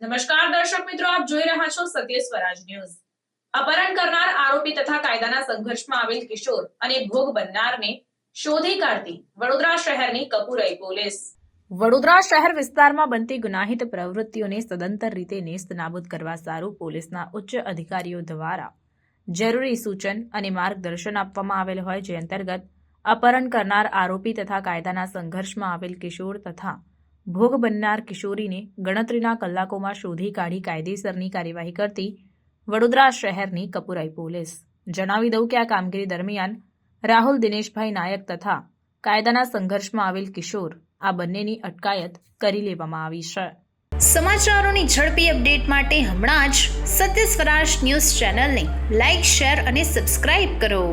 દર્શક મિત્રો, આપ જોઈ રહ્યા છો સત્ય સ્વરાજ ન્યૂઝ. અપહરણ કરનાર આરોપી તથા કાયદાના સંઘર્ષમાં આવેલ કિશોર અને ભોગ બનનારને શોધી કાઢતી વડોદરા શહેરની કપુરાઈ પોલીસ. વડોદરા શહેર વિસ્તારમાં બનતી ગુનાહિત પ્રવૃત્તિઓને સદંતર રીતે નેસ્ત નાબૂદ કરવા સારું પોલીસના ઉચ્ચ અધિકારીઓ દ્વારા જરૂરી સૂચન અને માર્ગદર્શન આપવામાં આવેલ હોય જે અંતર્ગત અપહરણ કરનાર આરોપી તથા કાયદાના સંઘર્ષમાં આવેલ કિશોર તથા ભોગ બનનાર કિશોરીને ગણતરીના કલાકોમાં શોધી કાઢી કાયદેસરની કાર્યવાહી કરતી વડોદરા શહેરની કપુરાઈ પોલીસ. જણાવી દઉં કે આ કામગીરી દરમિયાન રાહુલ, દિનેશભાઈ નાયક તથા કાયદાના સંઘર્ષમાં આવેલ કિશોર આ બંનેની અટકાયત કરી લેવામાં આવી છે. સમાચારોની ઝડપી અપડેટ માટે હમણાં જ સત્ય સ્વરાજ ન્યૂઝ ચેનલને લાઇક શેર અને સબસ્ક્રાઇબ કરો.